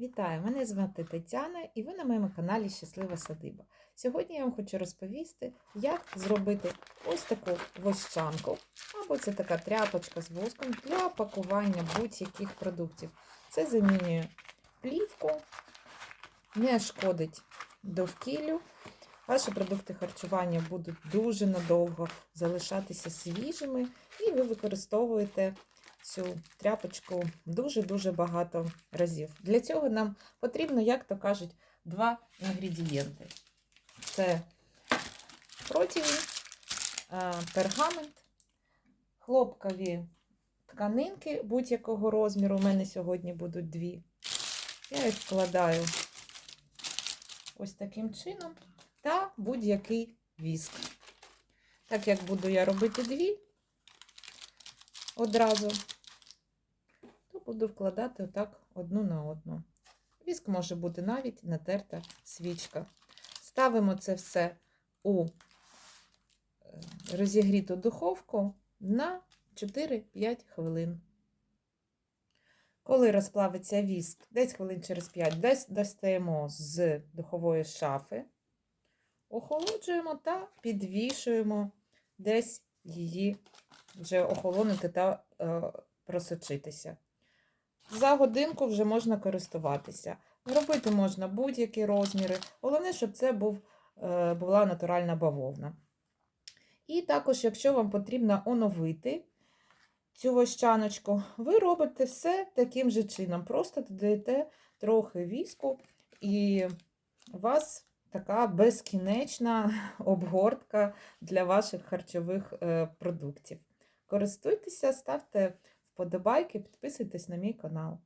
Вітаю! Мене звати Тетяна і ви на моєму каналі Щаслива Садиба. Сьогодні я вам хочу розповісти, як зробити ось таку вощанку, або це така тряпочка з воском для пакування будь-яких продуктів. Це замінює плівку, не шкодить довкіллю. Ваші продукти харчування будуть дуже надовго залишатися свіжими, і ви використовуєте цю тряпочку дуже-дуже багато разів. Для цього нам потрібно, як то кажуть, два інгредієнти. Це противень, пергамент, хлопкові тканинки будь-якого розміру. У мене сьогодні будуть дві. Я їх вкладаю ось таким чином та будь-який віск. Так як буду я робити дві одразу, буду вкладати отак одну на одну. Віск може бути навіть натерта свічка. Ставимо це все у е, розігріту духовку на 4-5 хвилин. Коли розплавиться віск, десь хвилин через 5, десь достаємо з духової шафи, охолоджуємо та підвішуємо десь її вже охолонити та е, просочитися. За годинку вже можна користуватися. Робити можна будь-які розміри. Головне, щоб це був, е, була натуральна бавовна. І також, якщо вам потрібно оновити цю вощаночку, ви робите все таким же чином. Просто додаєте трохи віску, і у вас така безкінечна обгортка для ваших харчових е, продуктів. Користуйтеся, ставте вподобайки, підписуйтесь на мій канал.